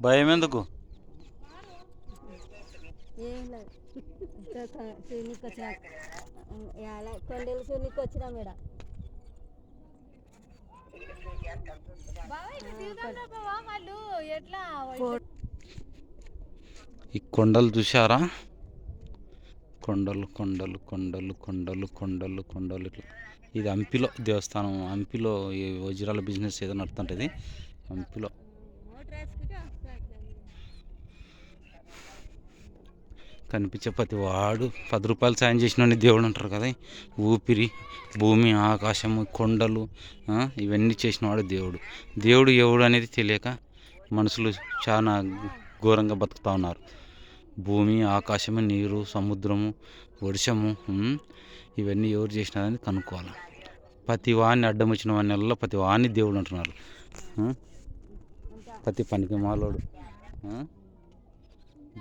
భయం ఎందుకు? ఏం లేదు. చూనికి వచ్చిన. ఇలా కొండలు చూనికి వచ్చిన మేడ. ఈ కొండలు చూసారా కొండలు కొండలు కొండలు కొండలు కొండలు కొండలు ఇట్లా. ఇది హంపిలో దేవస్థానం. హంపిలో ఈ వజ్రాల బిజినెస్ ఏదో నడుతుంటుంది హంపిలో కనిపించే ప్రతి వాడు పది రూపాయలు సాయం చేసిన దేవుడు అంటారు కదా. ఊపిరి భూమి ఆకాశము కొండలు ఇవన్నీ చేసినవాడు దేవుడు. దేవుడు ఎవడు అనేది తెలియక మనుషులు చాలా ఘోరంగా బతుకుతూ ఉన్నారు. భూమి ఆకాశము నీరు సముద్రము వర్షము ఇవన్నీ ఎవరు చేసినారని కనుక్కోవాలి. ప్రతి వాడిని అడ్డం వచ్చిన వాడిని ప్రతి వాడిని దేవుడు అంటున్నారు. ప్రతి పనికి మాలోడు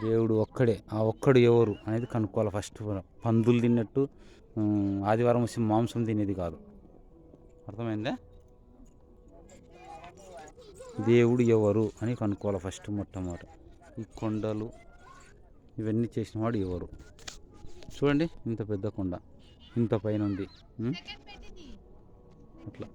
దేవుడు ఒక్కడే ఆ ఒక్కడు ఎవరు అనేది కనుక్కోవాలి ఫస్ట్ పందులు తిన్నట్టు ఆదివారం వచ్చి మాంసం తినేది కాదు. అర్థమైందా? దేవుడు ఎవరు అని కనుక్కోవాలి ఫస్ట్ మొట్టమొదట. ఈ కొండలు ఇవన్నీ చేసిన వాడు ఎవరు? చూడండి ఇంత పెద్ద కొండ ఇంత పైన ఉంది అట్లా.